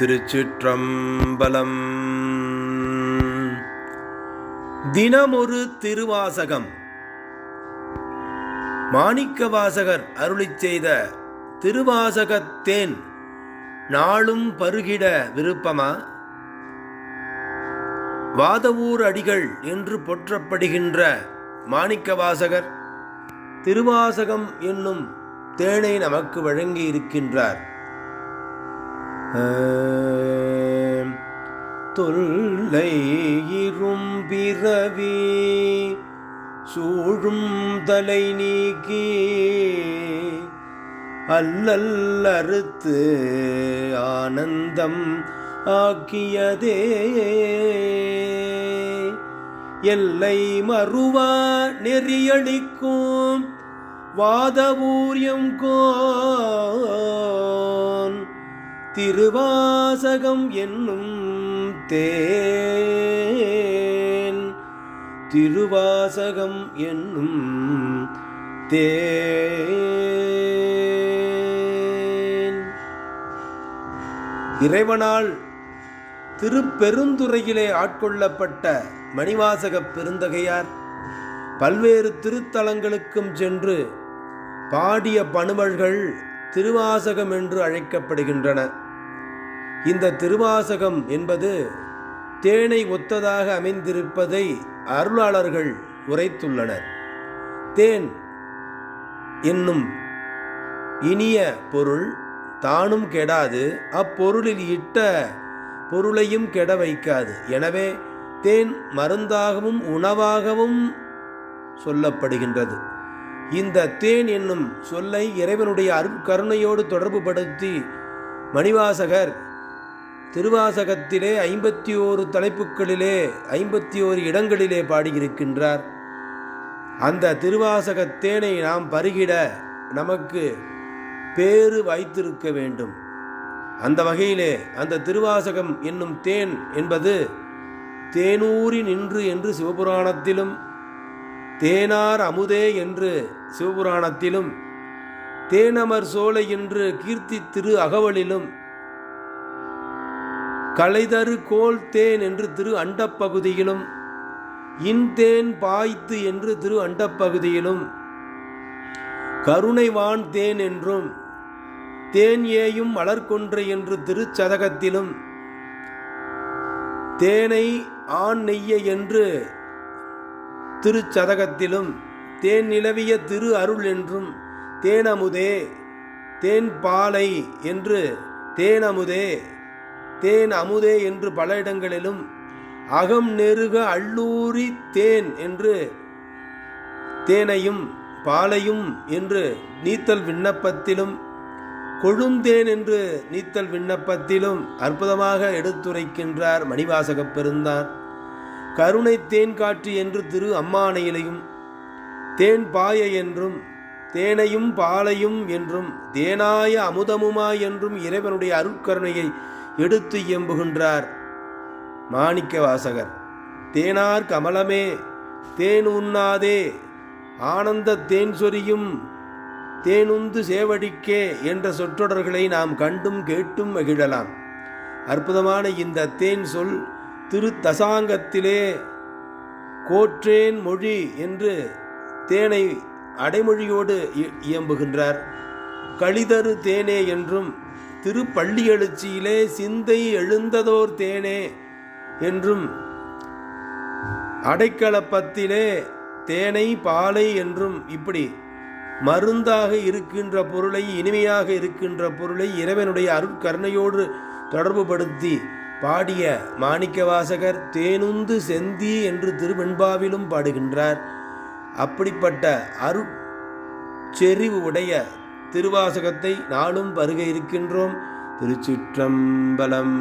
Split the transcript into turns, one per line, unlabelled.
திருச்சிற்றம்பலம். தினமொரு திருவாசகம். மாணிக்கவாசகர் அருளி செய்த திருவாசகத்தேன் நாளும் பருகிட விருப்பமா? வாதவூர் அடிகள் என்று போற்றப்படுகின்ற மாணிக்கவாசகர் திருவாசகம் என்னும் தேனை நமக்கு வழங்கி இருக்கின்றார் தொல்லை இரும் பிறவி சூழும் தலை நீக்கி அல்லல் அறுத்து ஆனந்தம் ஆக்கியதே. எல்லை மறுவா நெறியளிக்கும் வாதவூரியம் கோ திருவாசகம் என்னும் தேன். திருவாசகம் என்னும் தேன். இறைவனால் திருப்பெருந்துறையிலே ஆட்கொள்ளப்பட்ட மணிவாசகப் பெருந்தகையார் பல்வேறு திருத்தலங்களுக்கும் சென்று பாடிய பணுவல்கள் திருவாசகம் என்று அழைக்கப்படுகின்றன. இந்த திருவாசகம் என்பது தேனை ஒத்ததாக அமைந்திருப்பதை அருளாளர்கள் உரைத்துள்ளனர். தேன் என்னும் இனிய பொருள் தானும் கெடாது அப்பொருளில் இட்ட பொருளையும் கெட வைக்காது. எனவே தேன் மருந்தாகவும் உணவாகவும் சொல்லப்படுகின்றது. இந்த தேன் என்னும் சொல்லை இறைவனுடைய அருட்கருணையோடு தொடர்புபடுத்தி மணிவாசகர் திருவாசகத்திலே ஐம்பத்தி ஓரு தலைப்புகளிலே ஐம்பத்தி ஓரு இடங்களிலே பாடியிருக்கின்றார். அந்த திருவாசகத் தேனை நாம் பருகிட நமக்கு பேறு வைத்திருக்க வேண்டும். அந்த வகையிலே அந்த திருவாசகம் என்னும் தேன் என்பது தேனூரி நின்று என்று சிவபுராணத்திலும் தேனார் அமுதே என்று சிவபுராணத்திலும் தேனமர் சோலை என்று கீர்த்தி திரு அகவலிலும் கலைதரு கோல் தேன் என்று திரு அண்டப்பகுதியிலும் இன்தேன் பாய்த்து என்று திரு அண்டப்பகுதியிலும் கருணைவான் தேன் என்றும் தேன் ஏயும் மலர்கொன்று என்று திருச்சதகத்திலும் தேனை ஆண் நெய்ய என்று திருச்சதகத்திலும் தேன் நிலவிய திரு அருள் என்றும் தேனமுதே தேன் பாலை என்று தேனமுதே தேன் அமுதே என்று பல இடங்களிலும் அகம் நெருக அள்ளூரி தேன் என்று தேனையும் பாலையும் என்று நீத்தல் விண்ணப்பத்திலும் கொழுந்தேன் என்று நீத்தல் விண்ணப்பத்திலும் அற்புதமாக எடுத்துரைக்கின்றார் மணிவாசகப் பெருந்தான் கருணை தேன் காற்று என்று திரு அம்மானையிலையும் தேன் பாய என்றும் தேனையும் பாலையும் என்றும் தேனாய அமுதமுமாய் என்றும் இறைவனுடைய அருட்கருணையை எடுத்து இயம்புகின்றார். மாணிக்க வாசகர் தேனார் கமலமே தேன் உண்ணாதே ஆனந்த தேன் சொரியும் தேனுந்து சேவடிக்கே என்ற சொற்றொடர்களை நாம் கண்டும் கேட்டும் மகிழலாம். அற்புதமான இந்த தேன் சொல் திருத்தசாங்கத்திலே கோற்றேன் மொழி என்று தேனை அடைமொழியோடு இ- இயம்புகின்றார். களிதரு தேனே என்றும் திருப்பள்ளி எழுச்சியிலே சிந்தை எழுந்ததோர் தேனே என்றும் அடைக்கலப்பத்திலே தேனை பாலை என்றும் இப்படி மருந்தாக இருக்கின்ற பொருளை இனிமையாக இருக்கின்ற பொருளை இறைவனுடைய அருட்கருணையோடு தொடர்புபடுத்தி பாடிய மாணிக்கவாசகர் தேனுந்து செந்தி என்று திருவெண்பாவிலும் பாடுகின்றார். அப்படிப்பட்ட அருட்செறிவு உடைய திருவாசகத்தை நாளும் வருகை இருக்கின்றோம். திருச்சிற்றம்பலம்.